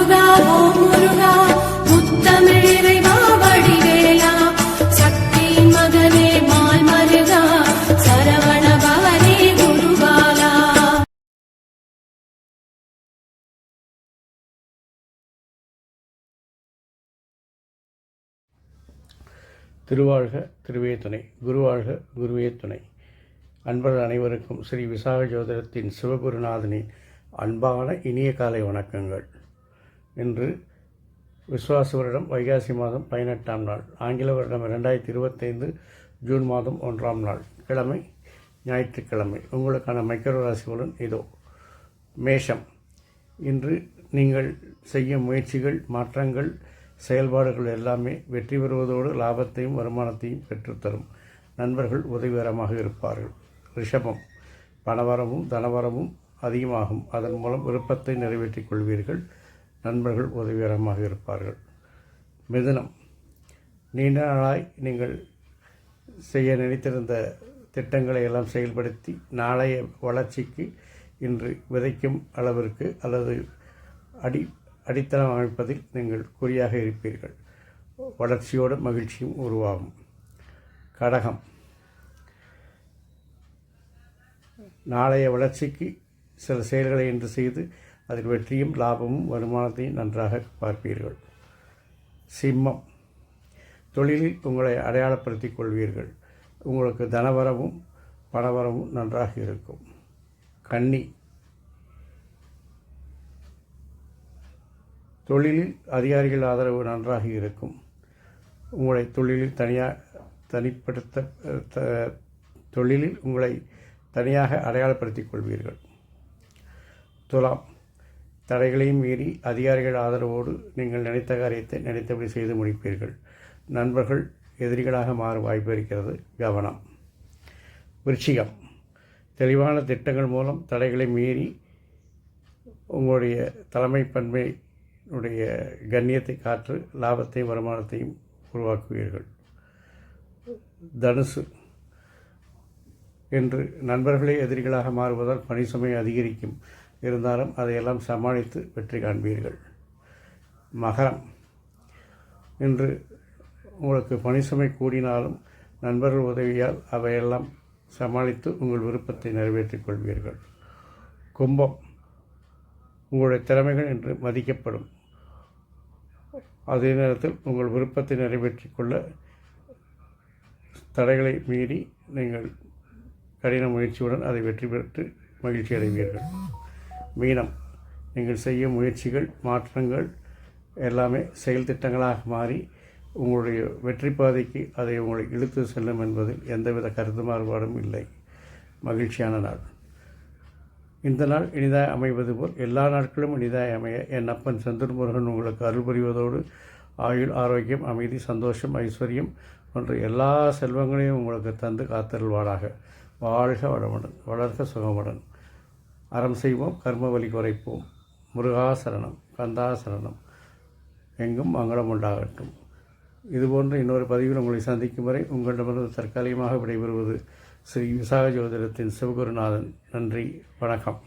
முருகா ஓ முருகா முத்தமிழ் வடிவேலா. சக்தியின் மகனே மால் மருகா சரவண பவனே குருபாலா. திருவாழ்க திருவே துணை குருவாழ்க குருவே துணை. அன்பர்கள் அனைவருக்கும் ஸ்ரீ விசாக ஜோதிடத்தின் சிவகுருநாதனின் அன்பான இனிய காலை வணக்கங்கள். என்று விஸ்வாச வருடம் வைகாசி மாதம் பதினெட்டாம் நாள். ஆங்கில வருடம் ரெண்டாயிரத்தி இருபத்தைந்து ஜூன் மாதம் ஒன்றாம் நாள். கிழமை ஞாயிற்றுக்கிழமை. உங்களுக்கான மைக்ரோ ராசிகளுடன் இதோ மேஷம். இன்று நீங்கள் செய்யும் முயற்சிகள் மாற்றங்கள் செயல்பாடுகள் எல்லாமே வெற்றி பெறுவதோடு லாபத்தையும் வருமானத்தையும் பெற்றுத்தரும். நண்பர்கள் உதவிகரமாக இருப்பார்கள். ரிஷபம். பணவரமும் தனவரமும் அதிகமாகும். அதன் மூலம் விருப்பத்தை நிறைவேற்றிக் கொள்வீர்கள். நண்பர்கள் உதவிகரமாக இருப்பார்கள். மிதுனம். நீண்ட நாளாய் நீங்கள் செய்ய நினைத்திருந்த திட்டங்களை எல்லாம் செயல்படுத்தி நாளைய வளர்ச்சிக்கு இன்று விதைக்கும் அளவிற்கு அல்லது அடி அடித்தளம் அமைப்பதில் நீங்கள் குறியாக இருப்பீர்கள். வளர்ச்சியோடு மகிழ்ச்சியும் உருவாகும். கடகம். நாளைய வளர்ச்சிக்கு சில செயல்களை இன்று செய்து அதில் வெற்றியும் லாபமும் வருமானத்தையும் நன்றாக பார்ப்பீர்கள். சிம்மம். தொழிலில் உங்களை அடையாளப்படுத்திக் கொள்வீர்கள். உங்களுக்கு தனவரவும் பணவரவும் நன்றாக இருக்கும். கன்னி. தொழிலில் அதிகாரிகள் ஆதரவு நன்றாக இருக்கும். உங்களை தொழிலில் தனியாக தனிப்படுத்த த- தொழிலில் உங்களை தனியாக அடையாளப்படுத்திக் கொள்வீர்கள். துலாம். தடைகளையும் மீறி அதிகாரிகள் ஆதரவோடு நீங்கள் நினைத்த காரியத்தை நினைத்தபடி செய்து முடிப்பீர்கள். நண்பர்கள் எதிரிகளாக மாறும் வாய்ப்பு இருக்கிறது. கவனம். விருச்சிகம். தெளிவான திட்டங்கள் மூலம் தடைகளை மீறி உங்களுடைய தலைமை பண்மையுடைய கண்ணியத்தை காற்று லாபத்தையும் வருமானத்தையும் உருவாக்குவீர்கள். தனுசு. என்று நண்பர்களே எதிரிகளாக மாறுவதால் பணி சுமை அதிகரிக்கும். இருந்தாலும் அதையெல்லாம் சமாளித்து வெற்றி காண்பீர்கள். மகரம். இன்று உங்களுக்கு பணி சுமை கூடினாலும் நண்பர்கள் உதவியால் அவையெல்லாம் சமாளித்து உங்கள் விருப்பத்தை நிறைவேற்றிக் கொள்வீர்கள். கும்பம். உங்களுடைய திறமைகள் இன்று மதிக்கப்படும். அதே நேரத்தில் உங்கள் விருப்பத்தை நிறைவேற்றிக் கொள்ள தடைகளை மீறி நீங்கள் கடின முயற்சியுடன் அதை வெற்றி பெற்று மகிழ்ச்சி அடைவீர்கள் மீனம். நீங்கள் செய்யும் முயற்சிகள் மாற்றங்கள் எல்லாமே செயல் திட்டங்களாக மாறி உங்களுடைய வெற்றி பாதைக்கு அதை உங்களை இழுத்து செல்லும் என்பதில் எந்தவித கருத்து மாறுபாடும் இல்லை. மகிழ்ச்சியான நாள். இந்த நாள் இனிதாய் அமைவது போல் எல்லா நாட்களும் இனிதாய் அமைய என் அப்பன் செந்தூர் முருகன் உங்களுக்கு அருள் புரிவதோடு ஆயுள் ஆரோக்கியம் அமைதி சந்தோஷம் ஐஸ்வர்யம் போன்ற எல்லா செல்வங்களையும் உங்களுக்கு தந்து காத்தருள்வாடாக வாழ்க வளமுடன் வளர்க சுகமுடன். அறம் செய்வோம் கர்ம வழி குறைப்போம். முருகாசரணம் கந்தாசரணம் எங்கும் மங்களம் உண்டாகட்டும். இதுபோன்ற இன்னொரு பதிவில் உங்களை சந்திக்கும் வரை உங்களிடமிருந்து தற்காலிகமாக விடைபெறுவது ஸ்ரீ விசாக ஜோதிடத்தின் சிவகுருநாதன். நன்றி வணக்கம்.